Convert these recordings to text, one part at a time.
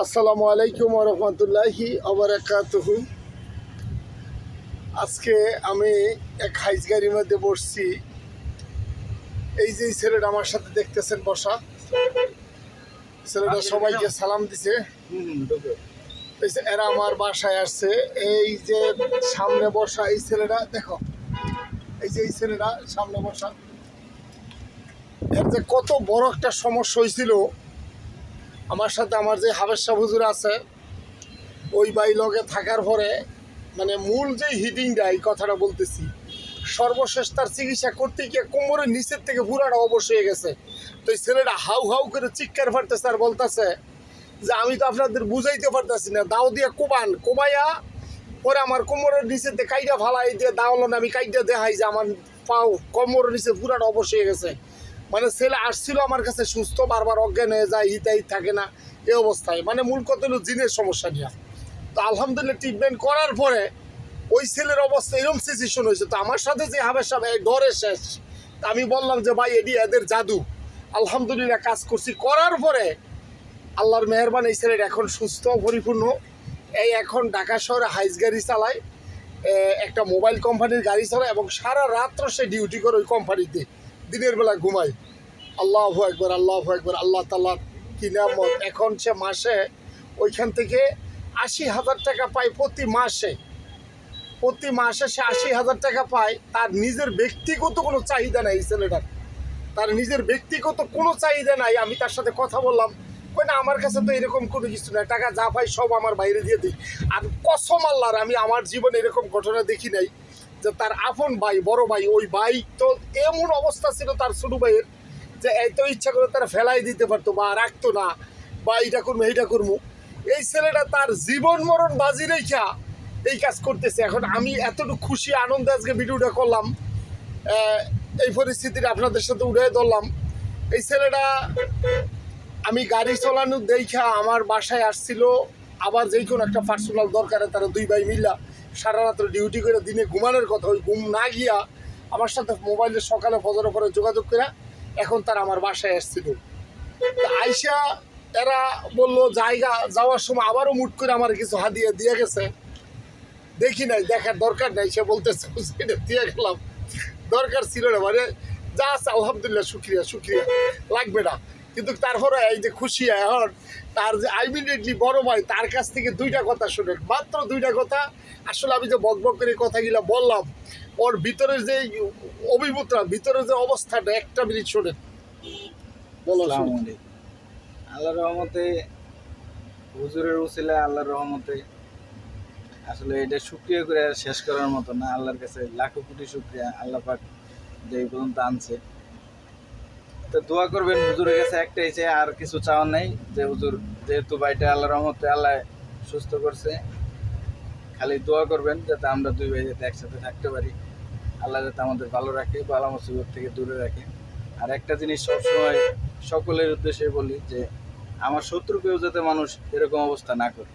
আসসালামু আলাইকুম রহমতুল্লাহি আবরাকাতুহু আজকে আমি এক হাইজ গাড়ির মধ্যে বসছি। এই যে এই ছেলেটা আমার সাথে দেখতেছেন বসা। ছেলেটা সবাইকে সালাম দিছে। এরা আমার বাসায় আসছে। এই যে সামনে বসা এই ছেলেটা দেখো। এই যে এই ছেলেটা সামনে বসা। এর যে কত বড় একটা সমস্যা হয়েছিল আমার সাথে আমার যে হাবেশা হুজুর আছে, ওই বাই লগে থাকার পরে মানে মূল যে হিটিংটা এই কথাটা বলতেছি, সর্বশেষ তার চিকিৎসা করতে গিয়ে কোমরের নিচের থেকে পুরাটা অবশ হয়ে গেছে। তো এই ছেলেটা হাউ হাউ করে চিৎকার ফাটতেছে আর বলতেছে যে, আমি তো আপনাদের বুঝাইতে পারতেছি না, দাও দিয়ে কোবান, কোবাইয়া পরে আমার কোমরের নিচেতে কাইটা ফালাই দিয়ে দাওলো না, আমি কাইটা দেখাই যে আমার পাও কোমরের নিচে পুরাটা অবশ হয়ে গেছে। মানে ছেলে আসছিল আমার কাছে সুস্থ, বারবার অজ্ঞান হয়ে যায় হিতাই থাকে না, এই অবস্থায়। মানে মূল হলো জিনের সমস্যা নিয়ে। তো আলহামদুলিল্লাহ ট্রিটমেন্ট করার পরে ওই ছেলের অবস্থা এরকম সিচুয়েশন হয়েছে। তো আমার সাথে যে হাবের সাহেব এই ডরে শেষ। তা আমি বললাম যে, ভাই, এটি এদের জাদু। আলহামদুলিল্লাহ কাজ করছি। করার পরে আল্লাহর মেহরবান, এই ছেলের এখন সুস্থ, পরিপূর্ণ। এই এখন ঢাকা শহরে হাইস গাড়ি চালায় একটা মোবাইল কোম্পানির গাড়ি চালায় এবং সারা রাত্র সে ডিউটি করে ওই কোম্পানিতে। দিনের বেলা ঘুমায়। আল্লাহ একবার আল্লাহ একবার আল্লাহ তাল্লাহ কি নামত এখন সে মাসে ওইখান থেকে আশি হাজার টাকা পায় প্রতি মাসে। প্রতি মাসে সে আশি হাজার টাকা পায়। তার নিজের ব্যক্তিগত কোনো চাহিদা নাই ছেলেটার। তার নিজের ব্যক্তিগত কোনো চাহিদা নাই। আমি তার সাথে কথা বললাম। কই না, আমার কাছে তো এরকম কোনো কিছু না টাকা যা পাই সব আমার বাইরে দিয়ে দিই। আর কসম আল্লাহর, আমি আমার জীবনে এরকম ঘটনা দেখি নাই। যে তার আপন ভাই, বড় ভাই, ওই ভাই তো এমন অবস্থা ছিল তার ছোট ভাইয়ের যে এত ইচ্ছা করে তারা ফেলাই দিতে পারতো বা রাখতো না বা এইটা করব এইটা করব। এই ছেলেটা তার জীবন মরণ বাজি রেখা এই কাজ করতেছে। এখন আমি এতটুকু খুশি, আনন্দে আজকে ভিডিওটা করলাম। এই পরিস্থিতিটা আপনাদের সাথে উঠে ধরলাম। এই ছেলেটা, আমি গাড়ি চালানো দেখা আমার বাসায় আসছিল। আবার যেই কোনো একটা পার্সোনাল দরকারে তারা দুই ভাই মিল্লা সারা রাত্র ডিউটি করে দিনে ঘুমানোর কথা, ওই ঘুম না গিয়া আমার সাথে মোবাইলে সকালে ফজর পরে যোগাযোগ করে এখন তারা আমার বাসায় আসছিল। তা আইসা এরা বলল, জায়গা যাওয়ার সময় আবারও মুট করে আমার কিছু হাদিয়া দিয়ে গেছে। দেখি নাই, দেখার দরকার নাই। সে বলতেছে দিয়ে গেলাম। দরকার ছিল না। মানে যা আছে আলহামদুলিল্লাহ, শুক্রিয়া শুক্রিয়া। লাগবে না। কিন্তু তারপরে এই যে খুশি এখন তার যে আইমিডিয়েটলি বড় ভাই তার কাছ থেকে দুইটা কথা শুনেন। মাত্র দুইটা কথা। আসলে আমি যে বক বক করে কথাগুলো বললাম ওর ভিতরে যে অভিভূতরা ভিতরে যে অবস্থাটা একটা মিনিট শোনেন। বলো। আল্লাহর রহমতে হুজুরের উসিলা আল্লাহর রহমতে আসলে এটা শুক্রিয়া করে শেষ করার মতো না আল্লাহর কাছে লাখো কোটি শুক্রিয়া আল্লাহ পাক যে পর্যন্ত আনছে। তো দোয়া করবেন হুজুরের কাছে একটাই চাই আর কিছু চাওয়ার নাই যে হুজুর যেহেতু ভাইটা আল্লাহর রহমতে আল্লাহ সুস্থ করছে খালি দোয়া করবেন যাতে আমরা দুই ভাই যাতে একসাথে থাকতে পারি। আল্লাহ যাতে আমাদের ভালো রাখে বালা মুসিবত থেকে দূরে রাখে। আর একটা জিনিস সবসময় সকলের উদ্দেশ্যে বলি যে আমার শত্রুকেও যাতে মানুষ এরকম অবস্থা না করে।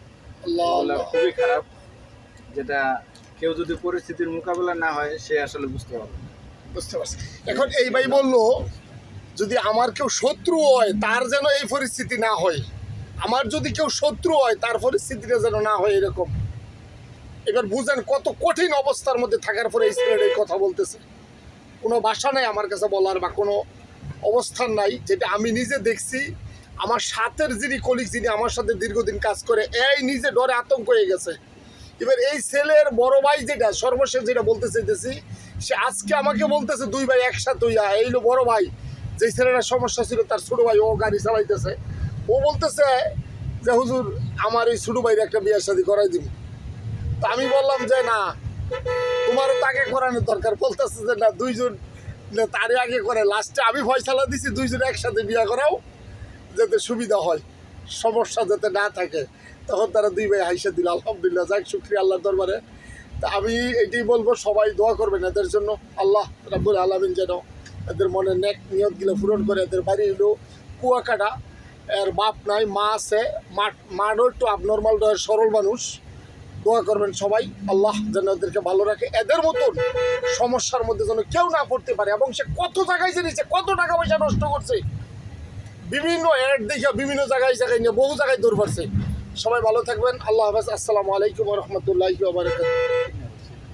আল্লাহ খুবই খারাপ যেটা কেউ যদি পরিস্থিতির মোকাবেলা না হয় সে আসলে বুঝতে পারবে বুঝতে পারছি। এখন এই ভাই বলল যদি আমার কেউ শত্রু হয়, তার যেন এই পরিস্থিতি না হয়। আমার যদি কেউ শত্রু হয়, তার পরিস্থিতিটা যেন না হয় এরকম। এবার বুঝেন কত কঠিন অবস্থার মধ্যে থাকার পরে এই এই কথা বলতেছে। কোনো ভাষা নাই আমার কাছে বলার বা কোনো অবস্থান নাই, যেটা আমি নিজে দেখছি। আমার সাথের যিনি কলিগ যিনি আমার সাথে দীর্ঘদিন কাজ করে, এই নিজে ডরে আতঙ্ক হয়ে গেছে। এবার এই ছেলের বড় ভাই যেটা, সর্বশেষ যেটা বলতে চাইতেছি, সে আজকে আমাকে বলতেছে, দুই ভাই একসাথে হইয়া, এই হলো বড় ভাই। যে ছেলেটার সমস্যা ছিল, তার ছোট ভাই ও গাড়ি চালাইতেছে। ও বলতেছে যে, হুজুর, আমার এই ছোট ভাইয়ের একটা বিয়ে শাদি করাই দিব। তো আমি বললাম যে, না, তোমারও তাকে করানোর দরকার। বলতেছে যে, না, দুইজন, না তারে আগে করে। লাস্টে আমি ফয়সালা দিছি, দুইজন একসাথে বিয়ে করাও, যাতে সুবিধা হয়, সমস্যা যাতে না থাকে। তখন তারা দুই ভাই হাইসা দিল, আলহামদুলিল্লাহ, যাক, শুক্রিয়া আল্লাহর দরবারে। তা আমি এটাই বলব, সবাই দোয়া করবেন এদের জন্য। আল্লাহ রাব্বুল আলমিন যেন এদের মনে নেক নিয়তগুলো পূরণ করে এদের বাড়ি হলো কুয়াকাটা। এর বাপ নাই মা আছে মারও একটু রয়েছে, সরল মানুষ। দোয়া করবেন সবাই আল্লাহ যেন এদেরকে ভালো রাখে। এদের মতন সমস্যার মধ্যে যেন কেউ না পড়তে পারে এবং সে কত জায়গায় জেনেছে কত টাকা পয়সা নষ্ট করছে। বিভিন্ন অ্যাড দেখে বিভিন্ন জায়গায় জায়গায় নিয়ে বহু জায়গায় দৌড় পারছে সবাই ভালো থাকবেন আল্লাহ হাফেজ আসসালামু আলাইকুম রহমতুল্লাহি